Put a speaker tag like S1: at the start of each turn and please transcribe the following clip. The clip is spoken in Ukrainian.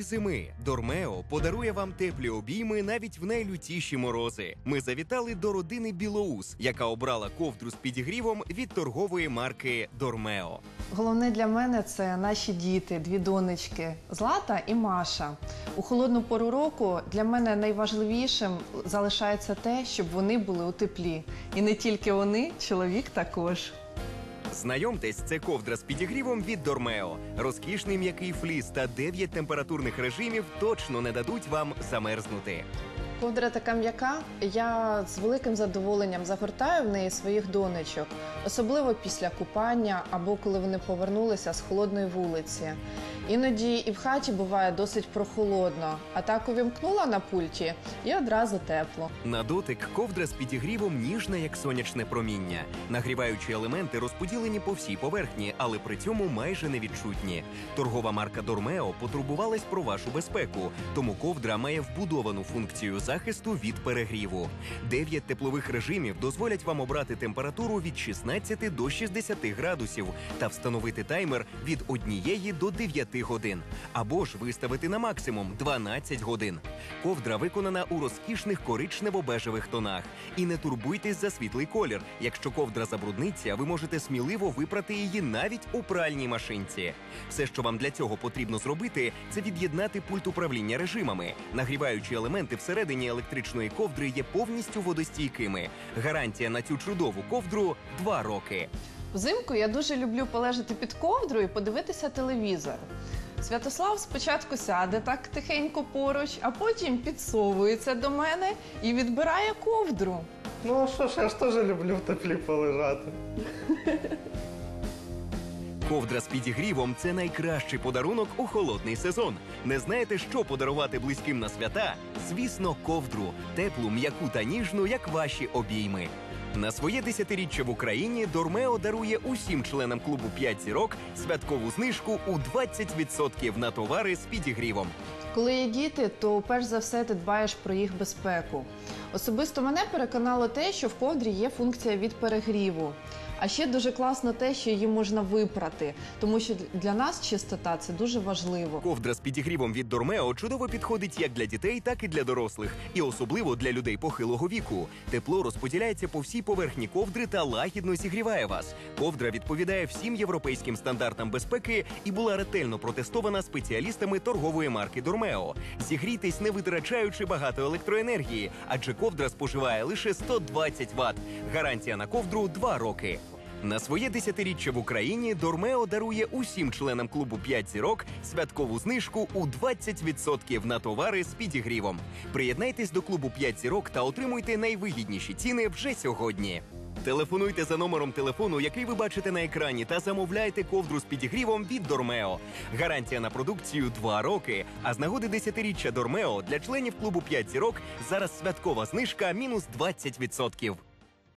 S1: зими Дормео подарує вам теплі обійми навіть в найлютіші морози. Ми завітали до родини Білоус, яка обрала ковдру з підігрівом від торгової марки Дормео.
S2: Головне для мене це наші діти, дві донечки Злата і Маша. У холодну пору року для мене найважливішим залишається те, щоб вони були у теплі. І не тільки вони, чоловік також.
S1: Знайомтесь, це ковдра з підігрівом від Дормео. Розкішний м'який фліс та 9 температурних режимів точно не дадуть вам замерзнути.
S2: Ковдра така м'яка. Я з великим задоволенням загортаю в неї своїх донечок, особливо після купання або коли вони повернулися з холодної вулиці. Іноді і в хаті буває досить прохолодно, а так увімкнула на пульті і одразу тепло.
S1: На дотик ковдра з підігрівом ніжна, як сонячне проміння. Нагріваючі елементи розподілені по всій поверхні, але при цьому майже невідчутні. Торгова марка Дормео потурбувалась про вашу безпеку, тому ковдра має вбудовану функцію захисту від перегріву. Дев'ять теплових режимів дозволять вам обрати температуру від 16 до 60 градусів та встановити таймер від 1 до 9 годин, або ж виставити на максимум 12 годин. Ковдра виконана у розкішних коричнево-бежевих тонах. І не турбуйтесь за світлий колір. Якщо ковдра забрудниться, ви можете сміливо випрати її навіть у пральній машинці. Все, що вам для цього потрібно зробити, це від'єднати пульт управління режимами. Нагріваючі елементи всередині електричної ковдри є повністю водостійкими. Гарантія на цю чудову ковдру 2 роки.
S2: Взимку я дуже люблю полежати під ковдрою і подивитися телевізор. Святослав спочатку сяде так тихенько поруч, а потім підсовується до мене і відбирає ковдру.
S3: Ну а що ж, я ж теж люблю в теплі полежати.
S1: Ковдра з підігрівом це найкращий подарунок у холодний сезон. Не знаєте, що подарувати близьким на свята? Звісно, ковдру, теплу, м'яку та ніжну, як ваші обійми. На своє десятиріччя в Україні Дормео дарує усім членам клубу «5 зірок святкову знижку у 20% на товари з підігрівом.
S2: Коли є діти, то перш за все ти дбаєш про їх безпеку. Особисто мене переконало те, що в ковдрі є функція від перегріву. А ще дуже класно те, що її можна випрати, тому що для нас чистота це дуже важливо.
S1: Ковдра з підігрівом від Дормео чудово підходить як для дітей, так і для дорослих, і особливо для людей похилого віку. Тепло розподіляється по всій поверхні ковдри та лагідно зігріває вас. Ковдра відповідає всім європейським стандартам безпеки і була ретельно протестована спеціалістами торгової марки Дормео. Зігрійтесь, не витрачаючи багато електроенергії, адже ковдра споживає лише 120 Вт. Гарантія на ковдру 2 роки. На своє десятиріччя в Україні Дормео дарує усім членам клубу «5 зірок святкову знижку у 20% на товари з підігрівом. Приєднайтесь до клубу «5 зірок та отримуйте найвигідніші ціни вже сьогодні. Телефонуйте за номером телефону, який ви бачите на екрані, та замовляйте ковдру з підігрівом від Дормео. Гарантія на продукцію 2 роки. А з нагоди десятиріччя Дормео для членів клубу «5 зірок зараз святкова знижка мінус 20%.